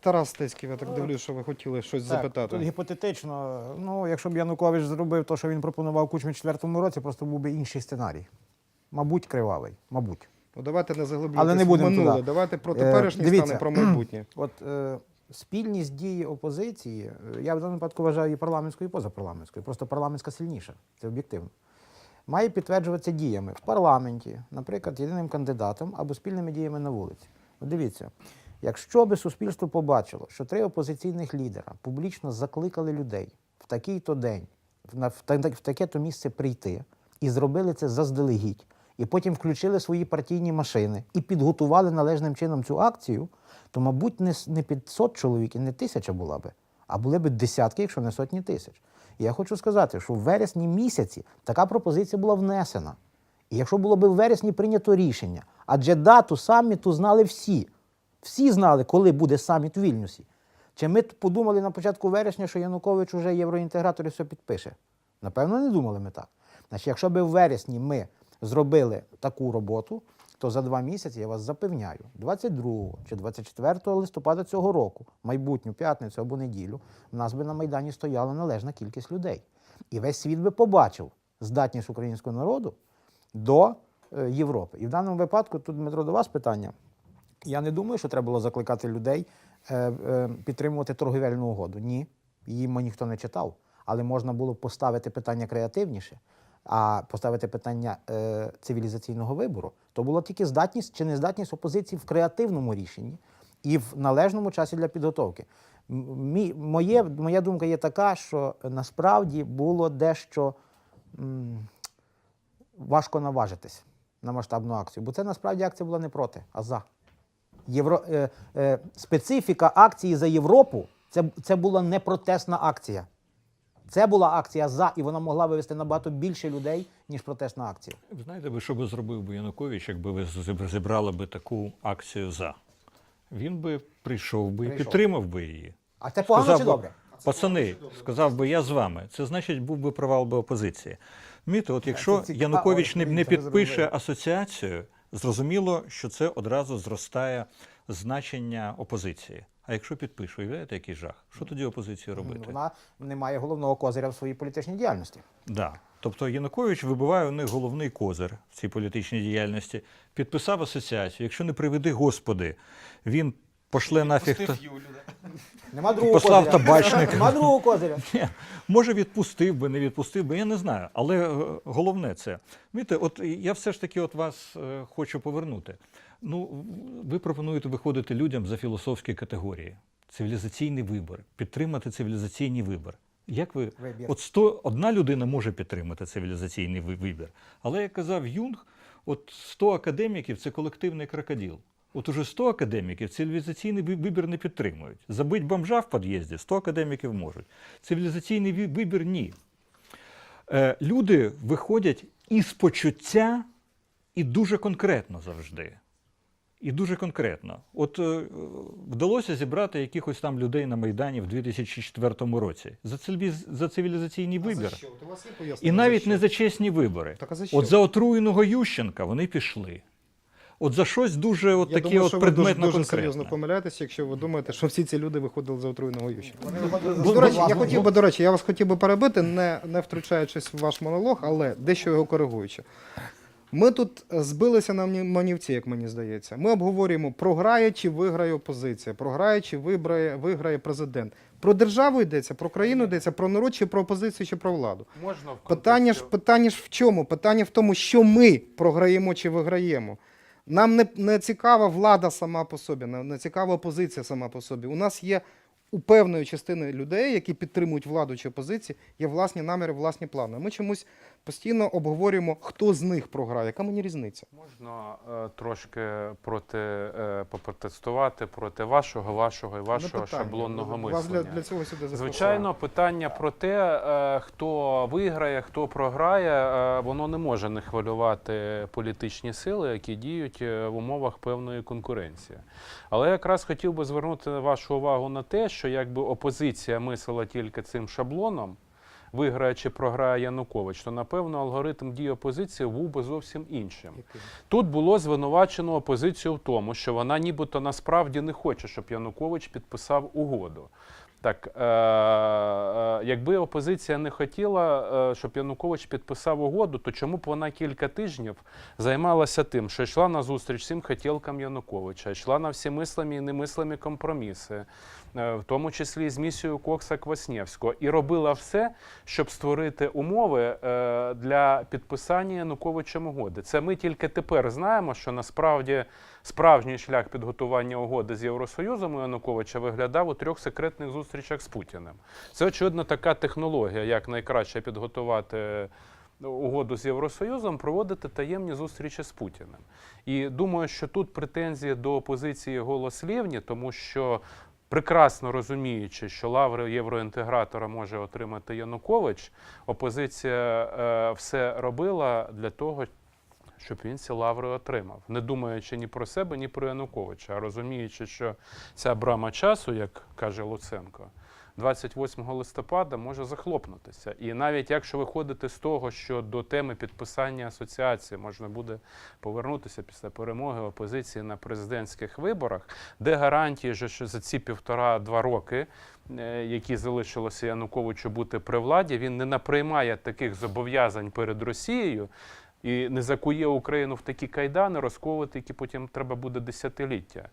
Тарас Стецький, я так дивлюсь, що ви хотіли щось Так, запитати. Тут гіпотетично, ну, якщо б Янукович зробив те, що він пропонував Кучмі в четвертому році, просто був би інший сценарій. Мабуть, кривавий. Мабуть. Ну, давайте не заглиблюватися Але не будемо минуле. туди. Давайте про Е, теперішнє стане про майбутнє. От е, спільність дії опозиції, е, я в даному випадку вважаю і парламентською, і позапарламентською. Просто парламентська сильніша. Це об'єктивно. Має підтверджуватися діями в парламенті, наприклад, єдиним кандидатом або спільними діями на вулиці. От дивіться, якщо би суспільство побачило, що три опозиційних лідера публічно закликали людей в такий-то день, в, таке-то місце прийти, і зробили це заздалегідь, і потім включили свої партійні машини і підготували належним чином цю акцію, то, мабуть, не 500 чоловік і не тисяча була би, а були б десятки, якщо не сотні тисяч. І я хочу сказати, що в вересні місяці така пропозиція була внесена. І якщо було б в вересні прийнято рішення, адже дату саміту знали всі. Всі знали, коли буде саміт у Вільнюсі. Чи ми подумали на початку вересня, що Янукович уже євроінтегратор і все підпише? Напевно, не думали ми так. Значить, якщо б в вересні ми зробили таку роботу, то за два місяці, я вас запевняю, 22 чи 24 листопада цього року, майбутню п'ятницю або неділю, в нас би на Майдані стояла належна кількість людей. І весь світ би побачив здатність українського народу до е, Європи. І в даному випадку, тут Дмитро, до вас питання. Я не думаю, що треба було закликати людей е, е, підтримувати торговельну угоду. Ні, її ніхто не читав. Але можна було поставити питання креативніше, а поставити питання е, цивілізаційного вибору. То була тільки здатність чи нездатність опозиції в креативному рішенні і в належному часі для підготовки. Мі, моє, моя думка є така, що насправді було дещо. м, важко наважитись на масштабну акцію, бо це насправді акція була не проти, а за. Євро, е, е, специфіка акції за Європу це, це була не протестна акція. Це була акція за, і вона могла вивести набагато більше людей, ніж протестна акція. Ви знаєте, ви що би зробив би Янукович, якби ви зібрали би таку акцію за? Він би прийшов би і Прийшов. підтримав би її. А це погано чи би, добре? Пацани, сказав би, я з вами. Це значить, був би провал би опозиції. Розумієте, от якщо це цікаво, Янукович не, не це підпише зробив. асоціацію, зрозуміло, що це одразу зростає значення опозиції. А якщо підпише, уявляєте, який жах? Що тоді опозиції робити? Вона не має головного козиря в своїй політичній діяльності. Да. Тобто Янукович вибиває у них головний козир в цій політичній діяльності, підписав асоціацію. Якщо не приведи Господи, він пошле нафіг. та- Нема другого Послав козиря. табачник. Нема другого козиря. Ні, може, відпустив би, не відпустив би, я не знаю. Але е, головне це. Знаєте, от я все ж таки от вас е, хочу повернути. Ну, ви пропонуєте виходити людям за філософські категорії. Цивілізаційний вибір, підтримати цивілізаційний вибір. Як ви Вибір. от 100, одна людина може підтримати цивілізаційний вибір, але як казав Юнг, от 100 академіків це колективний крокодил. От уже 100 академіків цивілізаційний вибір не підтримують. Забить бомжа в під'їзді 100 академіків можуть. Цивілізаційний вибір ні. Е, люди виходять із почуття і дуже конкретно завжди. І дуже конкретно. От е, вдалося зібрати якихось там людей на Майдані в 2004 році за, цивіліз- за цивілізаційний вибір. І навіть не за чесні вибори. Так, а за що? От за отруєного Ющенка вони пішли. От за щось дуже от Я таке думаю, от що ви дуже, дуже серйозно помиляєтеся, якщо ви думаєте, що всі ці люди виходили за отруєного Ющенка. До речі, я хотів би, до речі, я вас хотів би перебити, не, не втручаючись в ваш монолог, але дещо його коригуючи. Ми тут збилися на манівці, як мені здається. Ми обговорюємо, програє чи виграє опозиція, програє чи виграє, виграє президент. Про державу йдеться, про країну йдеться, про народ чи про опозицію чи про владу. Можна в Питання ж, питання ж в чому? Питання в тому, що ми програємо чи виграємо. Нам не, не цікава влада сама по собі, не, не цікава опозиція сама по собі. У нас є у певної частини людей, які підтримують владу чи опозицію, є власні наміри, власні плани. Ми чомусь постійно обговорюємо, хто з них програє. Яка мені різниця? Можна е, трошки проти е, попротестувати проти вашого, вашого і вашого питання. шаблонного Вас мислення. для, для цього сюди запросили. Звичайно, питання про те, е, хто виграє, хто програє, е, воно не може не хвилювати політичні сили, які діють е, в умовах певної конкуренції. Але я якраз хотів би звернути вашу увагу на те, що якби опозиція мислила тільки цим шаблоном. Виграє чи програє Янукович, то напевно алгоритм дії опозиції був би зовсім іншим. Тут було звинувачено опозицію в тому, що вона нібито насправді не хоче, щоб Янукович підписав угоду. Так, е, е, якби опозиція не хотіла, е, щоб Янукович підписав угоду, то чому б вона кілька тижнів займалася тим, що йшла на зустріч всім хотілкам Януковича, йшла на всі мислимі і немислимі компроміси, в тому числі з місією Кокса Кваснєвського, і робила все, щоб створити умови е, для підписання Януковичем угоди. Це ми тільки тепер знаємо, що насправді справжній шлях підготування угоди з Євросоюзом Януковича виглядав у трьох секретних зустрічах з Путіним. Це очевидно така технологія, як найкраще підготувати угоду з Євросоюзом, проводити таємні зустрічі з Путіним. І думаю, що тут претензії до опозиції голослівні, тому що. Прекрасно розуміючи, що лаври євроінтегратора може отримати Янукович, опозиція е, все робила для того, щоб він ці лаври отримав, не думаючи ні про себе, ні про Януковича, а розуміючи, що ця брама часу, як каже Луценко, 28 листопада може захлопнутися. І навіть якщо виходити з того, що до теми підписання асоціації можна буде повернутися після перемоги опозиції на президентських виборах, де гарантії, що- за ці півтора-два роки, е, які залишилося Януковичу бути при владі, він не наприймає таких зобов'язань перед Росією. І не закує Україну в такі кайдани, розковувати, які потім треба буде десятиліття.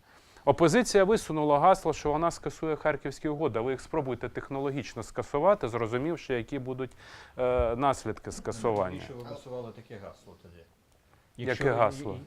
Опозиція висунула гасло, що вона скасує харківські угоди. Ви їх спробуйте технологічно скасувати, зрозумівши, які будуть е, наслідки скасування. Якщо ви висували таке гасло тоді. Яке гасло?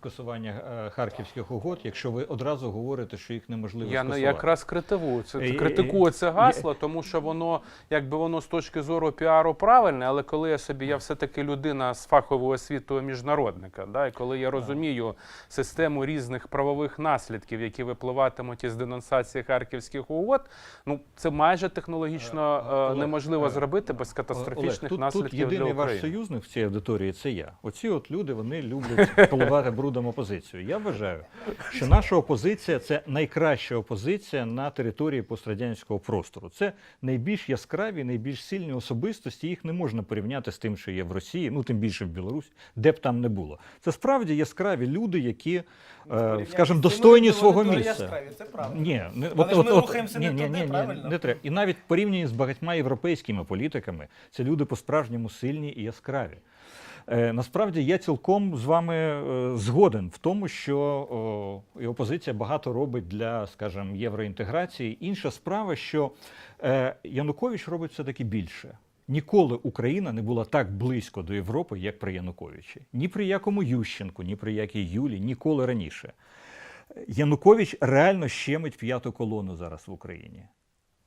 Скасування е, харківських угод, якщо ви одразу говорите, що їх неможливо Я не скасувати. якраз критикую це, Е, е, критикую це е, гасло, тому що воно, якби воно з точки зору піару правильне, але коли я собі, я все-таки людина з фаховою освітою міжнародника, да, і коли я розумію систему різних правових наслідків, які випливатимуть із денонсації харківських угод, ну це майже технологічно Олег, неможливо е, зробити без Олег, катастрофічних тут, наслідків тут єдиний для ваш союзник в цій аудиторії це я. Оці от люди вони люблять поливати брудом опозицію. Я вважаю, що наша опозиція це найкраща опозиція на території пострадянського простору. Це найбільш яскраві, найбільш сильні особистості. Їх не можна порівняти з тим, що є в Росії, ну тим більше в Білорусі, де б там не було. Це справді яскраві люди, які, е, скажімо, достойні свого місця. Це правда. Ні, не, Але ж ми рухаємося не туди, ні, правильно? не треба. І навіть порівняні з багатьма європейськими політиками, це люди по-справжньому сильні і яскраві. Е, насправді я цілком з вами е, згоден в тому, що і опозиція багато робить для, скажімо, євроінтеграції. Інша справа, що е, Янукович робить все-таки більше. Ніколи Україна не була так близько до Європи, як при Януковичі. Ні при якому Ющенку, ні при якій Юлі, ніколи раніше. Янукович реально щемить п'яту колону зараз в Україні.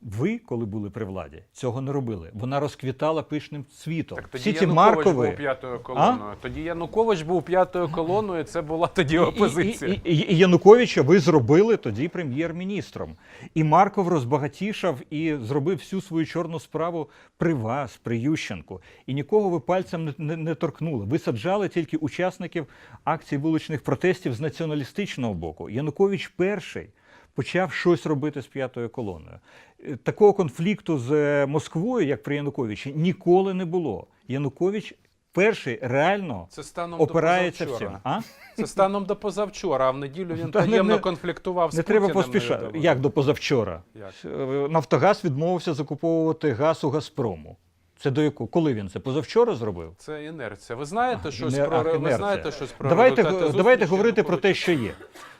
Ви, коли були при владі, цього не робили. Вона розквітала пишним цвітом. Так тоді Всі ці Янукович маркові був п'ятою колоною. Тоді Янукович був п'ятою колоною. Це була тоді опозиція. І, і, і, і Януковича ви зробили тоді прем'єр-міністром. І Марков розбагатішав і зробив всю свою чорну справу при вас, при Ющенку. І нікого ви пальцем не, не, не торкнули. Ви саджали тільки учасників акцій вуличних протестів з націоналістичного боку. Янукович перший. Почав щось робити з п'ятою колоною. Е, Такого конфлікту з е, Москвою, як при Януковичі, ніколи не було. Янукович перший реально Це станом опирається до в цьому. позавчора. А? Це станом до позавчора, а в неділю він Та не- таємно не- конфліктував з Не треба поспішати. Як до позавчора? Як? Е, Нафтогаз відмовився закуповувати газ у Газпрому. Це до якого? Коли він це? Позавчора зробив? Це інерція. Ви знаєте щось Інер- про ах, ви знаєте щось про давайте, давайте говорити про те, що є.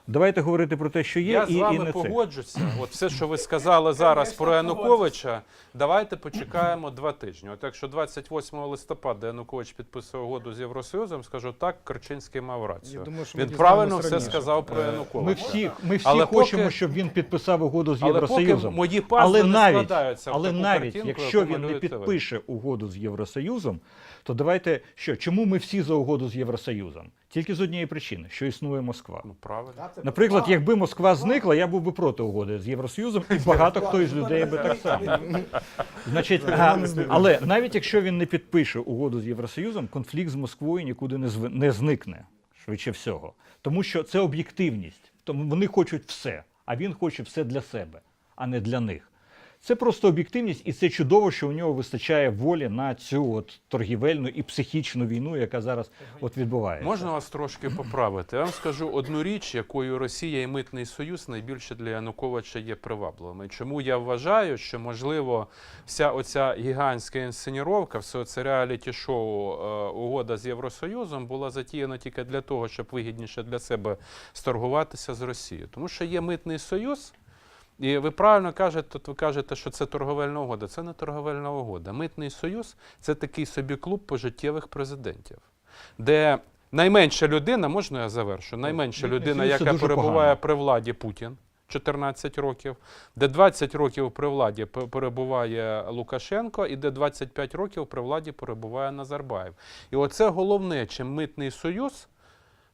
Давайте говорити про те, що є, Я і, з вами і не це. погоджуся. От все, що ви сказали зараз про Януковича, давайте почекаємо два тижні. От якщо 28 листопада Янукович підписує угоду з Євросоюзом, скажу так, Корчинський мав рацію. Я думаю, що Він правильно все раніше. сказав про Ми всі, ми всі Але хочемо, поки- щоб він підписав угоду з Але поки Євросоюзом. мої пазли але не навіть, складаються в але таку навіть картинку, якщо він не малюєте ви. підпише угоду з Євросоюзом, то давайте що? Чому ми всі за угоду з Євросоюзом? Тільки з однієї причини, що існує Москва. Ну правильно. Наприклад, якби Москва зникла, я був би проти угоди з Євросоюзом, і багато хто із людей би так само. Значить, а, але навіть якщо він не підпише угоду з Євросоюзом, конфлікт з Москвою нікуди не зв- не зникне швидше всього, тому що це об'єктивність. Тому вони хочуть все, а він хоче все для себе, а не для них. Це просто об'єктивність, і це чудово, що у нього вистачає волі на цю от торгівельну і психічну війну, яка зараз от відбувається. Можна вас трошки поправити? Я вам скажу одну річ, якою Росія і Митний Союз найбільше для Януковича є привабливими. Чому я вважаю, що можливо вся оця гігантська інсценіровка, все це реаліті-шоу е, угода з Євросоюзом була затіяна тільки для того, щоб вигідніше для себе сторгуватися з Росією. Тому що є Митний Союз. І ви правильно кажете, тут ви кажете, що це торговельна угода. Це не торговельна угода. Митний союз це такий собі клуб пожиттєвих президентів, де найменша людина, можна я завершу, найменша людина, яка перебуває погано. при владі Путін. 14 років, де 20 років при владі перебуває Лукашенко, і де 25 років при владі перебуває Назарбаєв. І оце головне, чим митний союз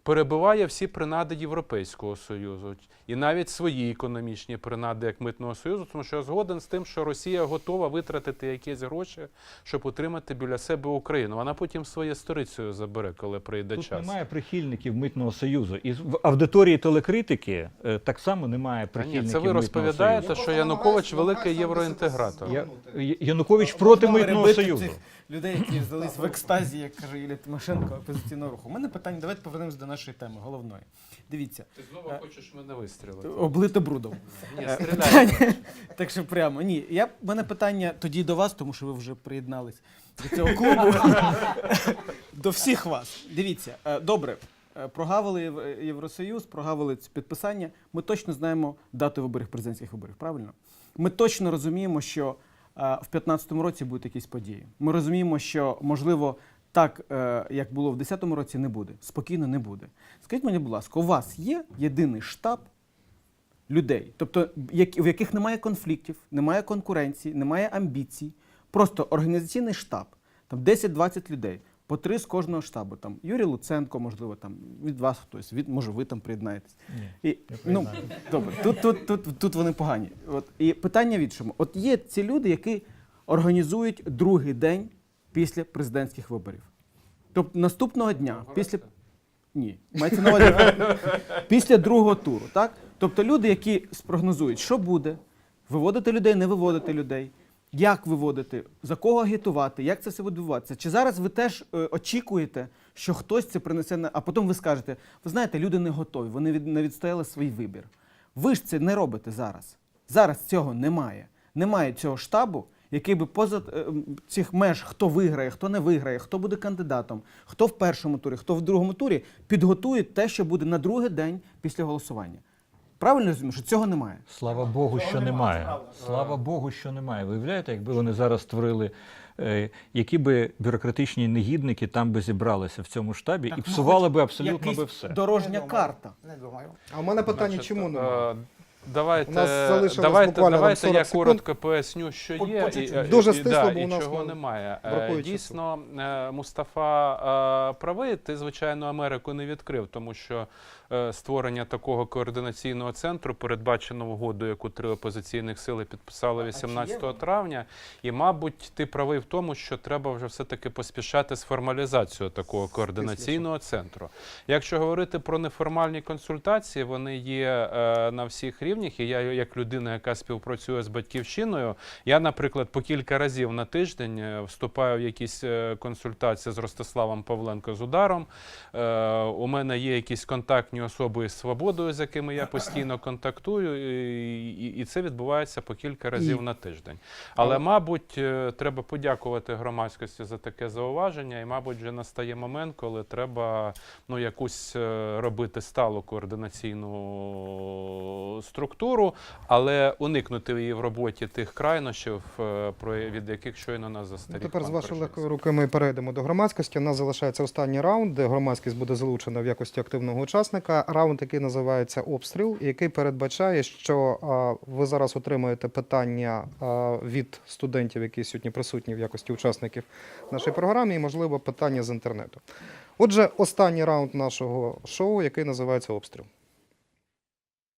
перебиває всі принади Європейського Союзу і навіть свої економічні принади як митного союзу, тому що я згоден з тим, що Росія готова витратити якісь гроші, щоб утримати біля себе Україну. Вона потім своє сторицею забере, коли прийде Тут час. немає прихильників митного союзу. І в аудиторії телекритики е, так само немає прихильників. Ні, це ви розповідаєте, Союзу. що Янукович великий євроінтегратор. Я, Я- Янукович проти Можна митного союзу. людей, які здались в екстазі, як каже Юлія Тимошенко, опозиційного руху. У мене питання, давайте повернемось до нашої теми, головної. Дивіться, Ти знову хочеш мене вистрілити? облито брудом. Ні, Е, стріляй. Так що прямо. Ні, я, в мене питання тоді до вас, тому що ви вже приєднались до цього клубу. До всіх вас. Дивіться, е, добре. е, Прогавили Єв- Євросоюз, прогавили ці підписання. Ми точно знаємо дату виборів президентських виборів, правильно? Ми точно розуміємо, що е, в 2015 році будуть якісь події. Ми розуміємо, що можливо так, е, як було в 2010 році, не буде. Спокійно не буде. Скажіть мені, будь ласка, у вас є єдиний штаб людей, тобто в яких немає конфліктів, немає конкуренції, немає амбіцій, просто організаційний штаб, там 10-20 людей, по три з кожного штабу. Там Юрій Луценко, можливо, там від вас хтось, від може ви там приєднаєтесь. І, ну, добре, тут, тут, тут, тут вони погані. От, і питання в іншому. От є ці люди, які організують другий день після президентських виборів. Тобто наступного дня, після. Ні, мається на увазі після другого туру, так? Тобто люди, які спрогнозують, що буде, виводити людей, не виводити людей, як виводити, за кого агітувати, як це все буде відбуватися. Чи зараз ви теж е, очікуєте, що хтось це принесе на. А потім ви скажете, ви знаєте, люди не готові, вони від, не відстояли свій вибір. Ви ж це не робите зараз. Зараз цього немає. Немає цього штабу, який би поза е, цих меж, хто виграє, хто не виграє, хто буде кандидатом, хто в першому турі, хто в другому турі, підготує те, що буде на другий день після голосування. Правильно розумію, що цього немає. Слава Богу, що немає. Слава Богу, що немає. Виявляєте, якби вони зараз створили, е, які би бюрократичні негідники там би зібралися в цьому штабі і псували би абсолютно би все. Дорожня карта. Не думаю. А у мене питання, Значить, чому е, немає? Давайте, У нас залишилось давайте, буквально там давайте 40 я секунд. коротко поясню, що є по і, чуть-чуть. і- Дуже і, стисло, да, бо у нас чого немає. Е, бракує часу. Дійсно, е, Мустафа е, правий, ти, звичайно, Америку не відкрив, тому що е, створення такого координаційного центру передбачено угодою, яку три опозиційних сили підписали 18 травня. І, мабуть, ти правий в тому, що треба вже все-таки поспішати з формалізацією такого координаційного центру. Якщо говорити про неформальні консультації, вони є е, на всіх рівнях. І я, як людина, яка співпрацює з батьківщиною, я, наприклад, по кілька разів на тиждень е, вступаю в якісь е, консультації з Ростиславом Павленко з ударом. Е, у мене є якісь контактні особи із свободою, з якими я постійно контактую, і, і, і це відбувається по кілька разів І- на тиждень. Але, мабуть, е, треба подякувати громадськості за таке зауваження, і, мабуть, вже настає момент, коли треба ну, якусь робити сталу координаційну структуру, але уникнути її в роботі тих крайнощів, е, від яких щойно нас Ну, застеріг. тепер з легкої руки ми перейдемо до громадськості. У нас залишається останній раунд, де громадськість буде залучена в якості активного учасника. Раунд, який називається обстріл, який передбачає, що ви зараз отримаєте питання від студентів, які сьогодні присутні в якості учасників нашої програми, і можливо питання з інтернету. Отже, останній раунд нашого шоу, який називається обстріл.